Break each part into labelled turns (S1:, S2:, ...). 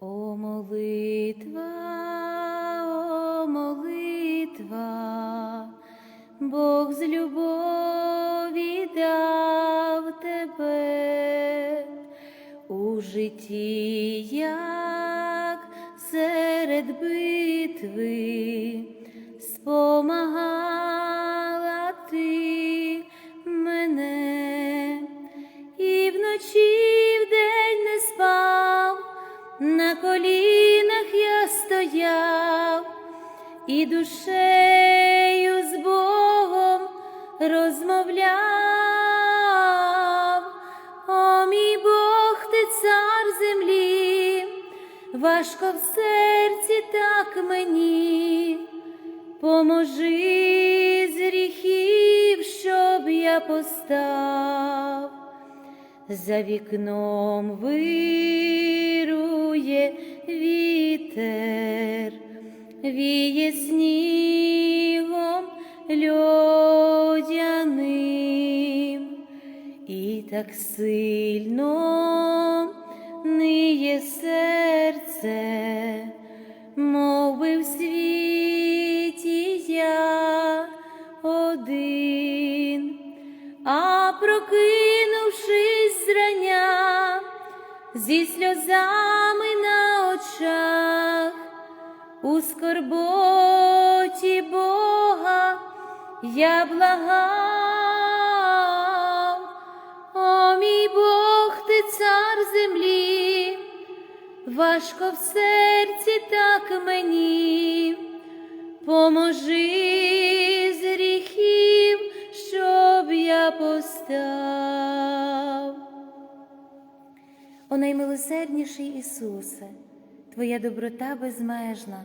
S1: О молитва, о молитва, Бог з любові дав тебе. У житті, як серед битви, душею з Богом розмовляв. О, мій Бог, ти цар землі, важко в серці так мені, поможи з гріхів, щоб я постав. За вікном вирує вітер, віє снігом льодяним, і так сильно ниє серце, мов в світі я один. А прокинувшись зрання, зі сльозами на очах, у скорботі Бога я благав, о мій Бог, ти цар землі, важко в серці так мені, поможи з гріхів, щоб я постав. О наймилосердніший Ісусе, Твоя доброта безмежна,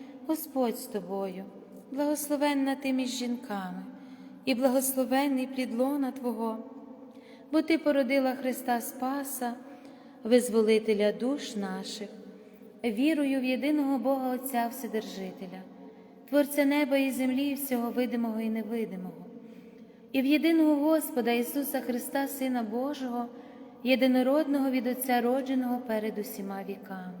S1: Господь з тобою, благословенна ти між жінками, і благословенний плід лона Твого, бо Ти породила Христа Спаса, визволителя душ наших, вірую в єдиного Бога Отця Вседержителя, Творця неба і землі, всього видимого і невидимого, і в єдиного Господа Ісуса Христа, Сина Божого, єдинородного від Отця родженого перед усіма віками,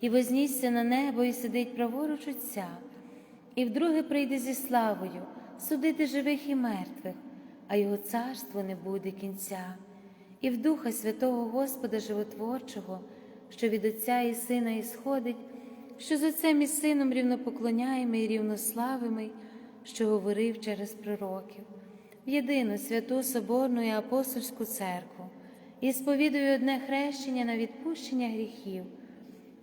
S1: і вознісся на небо, і сидить праворуч Отця, і вдруге прийде зі славою судити живих і мертвих, а його царство не буде кінця. І в Духа Святого Господа Животворчого, що від Отця і Сина ісходить, що з Отцем і Сином рівнопоклоняємо і рівнославимо, що говорив через пророків, в єдину святу Соборну і апостольську церкву, і сповідую одне хрещення на відпущення гріхів,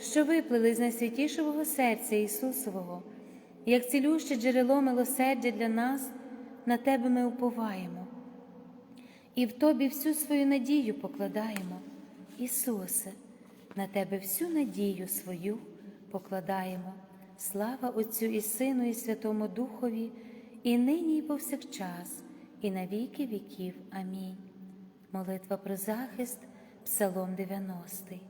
S1: що виплили з найсвятішого серця Ісусового, як цілюще джерело милосердя для нас, на Тебе ми уповаємо і в Тобі всю свою надію покладаємо. Ісусе, на Тебе всю надію свою покладаємо. Слава Отцю і Сину, і Святому Духові, і нині, і повсякчас, і на віки віків. Амінь. Молитва про захист, Псалом 90.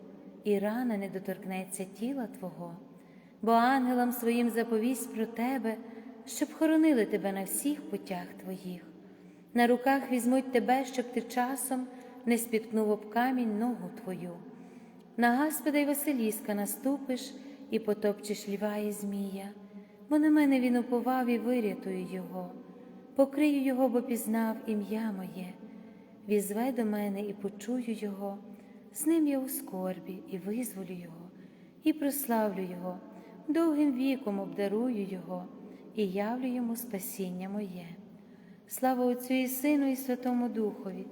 S1: і рана не доторкнеться тіла Твого, бо ангелам своїм заповість про тебе, щоб хоронили тебе на всіх путях Твоїх. На руках візьмуть тебе, щоб ти часом не спіткнув об камінь ногу твою. На Гаспода й Василіска наступиш і потопчеш льва і змія, бо на мене він уповав і вирятую його, покрию його, бо пізнав ім'я моє, візве до мене і почую його, з ним я у скорбі і визволю його, і прославлю Його, довгим віком обдарую Його і явлю йому спасіння моє. Слава Отцю і Сину, і Святому Духові,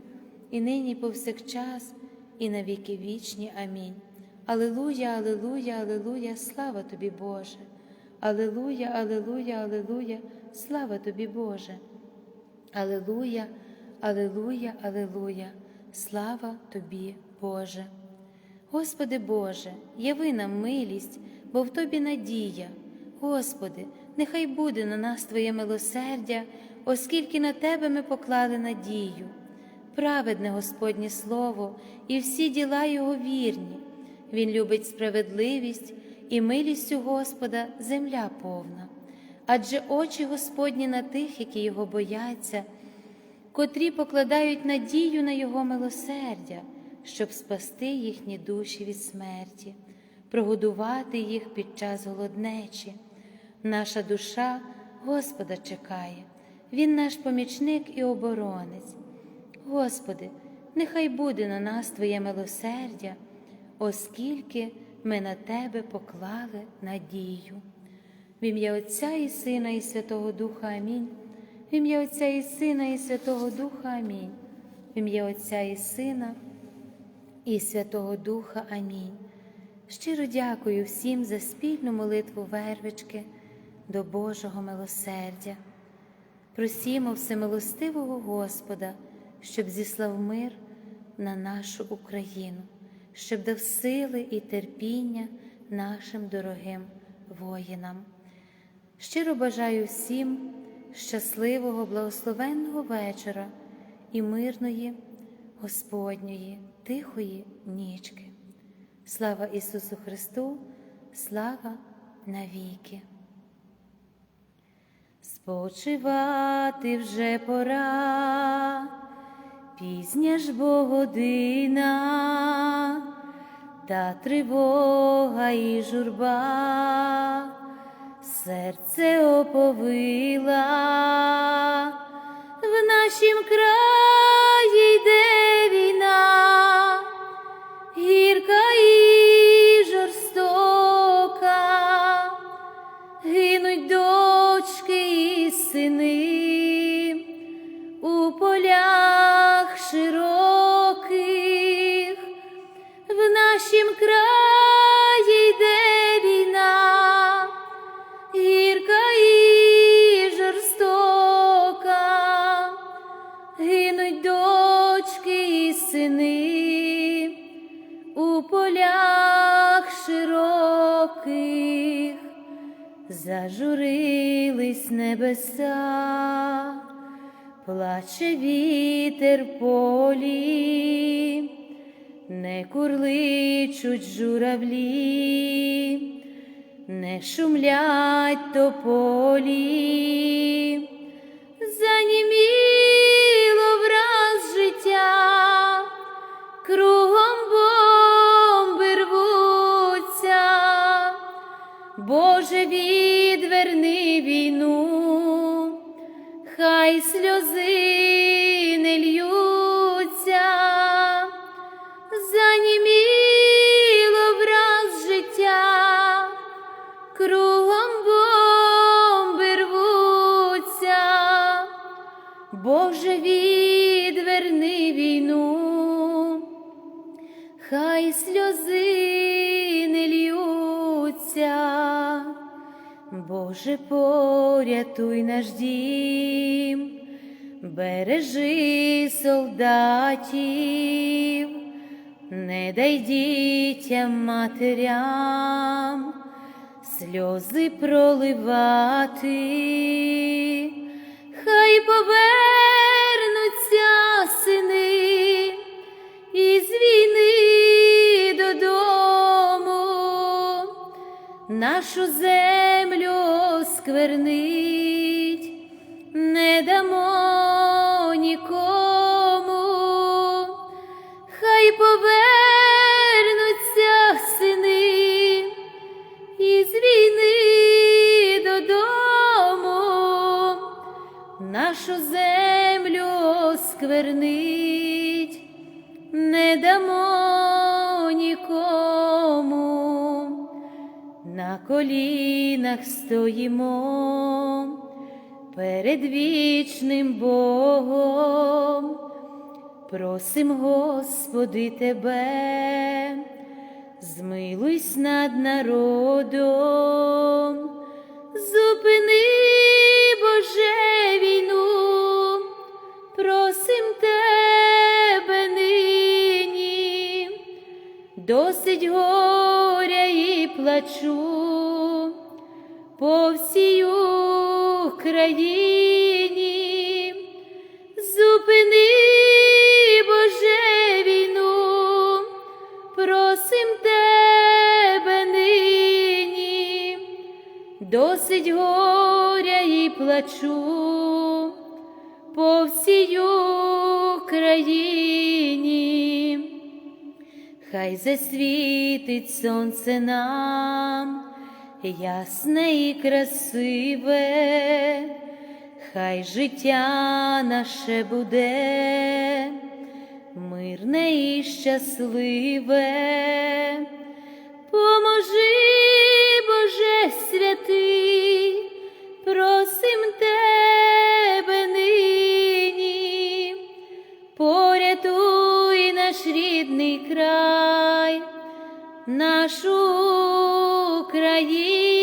S1: і нині, і повсякчас, і на віки вічні. Амінь. Алилуя, Алилуя, Алилуя, слава тобі, Боже. Алилуя, Алилуя, Алилуя, слава тобі, Боже. Алилуя, Алилуя, Алилуя, слава тобі, Боже. Господи Боже, яви нам милість, бо в Тобі надія. Господи, нехай буде на нас Твоє милосердя, оскільки на Тебе ми поклали надію. Праведне Господнє Слово і всі діла Його вірні. Він любить справедливість і милістю Господа земля повна. Адже очі Господні на тих, які Його бояться, котрі покладають надію на Його милосердя, щоб спасти їхні душі від смерті, прогодувати їх під час голоднечі. Наша душа Господа чекає, Він наш помічник і оборонець. Господи, нехай буде на нас Твоє милосердя, оскільки ми на Тебе поклали надію. В ім'я Отця і Сина, і Святого Духа Амінь. В ім'я Отця і Сина, і Святого Духа Амінь. в ім'я Отця і Сина і Святого Духа. Амінь. Щиро дякую всім за спільну молитву вервички до Божого милосердя. Просімо всемилостивого Господа, щоб зіслав мир на нашу Україну, щоб дав сили і терпіння нашим дорогим воїнам. Щиро бажаю всім щасливого, благословенного вечора і мирної Господньої, тихої нічки. Слава Ісусу Христу, слава навіки. Спочивати вже пора, пізня ж бо година, та тривога і журба, серце оповила, в нашім краї йде гірка і жорстока, гинуть дочки і сини небеса, плаче вітер полі, не курличуть журавлі, не шумлять тополі, заніміло враз життя, кругом бомби рвуться. Боже, відверни війну, хай сльози не льються, заніміло враз життя, кругом бомби рвуться, Боже, відверни війну, хай сльози не льються, Боже, порятуй наш дім, бережи солдатів, не дай дітям матерям сльози проливати, хай повернуться сини із війни нашу землю сквернить, не дамо нікому, хай повернуться сини із війни додому, нашу землю сквернить, не дамо нікому, на колінах стоїмо перед вічним Богом, просим, Господи, Тебе змилуйсь над народом, зупини, Боже, війну, просим тебе досить горя і плачу по всій Україні, зупини, Боже, війну, просим тебе нині, досить горя і плачу по всій Україні, хай засвітить сонце нам, ясне і красиве, хай життя наше буде мирне і щасливе, поможи, Боже святий, просим тебе наш рідний край, нашу Україну,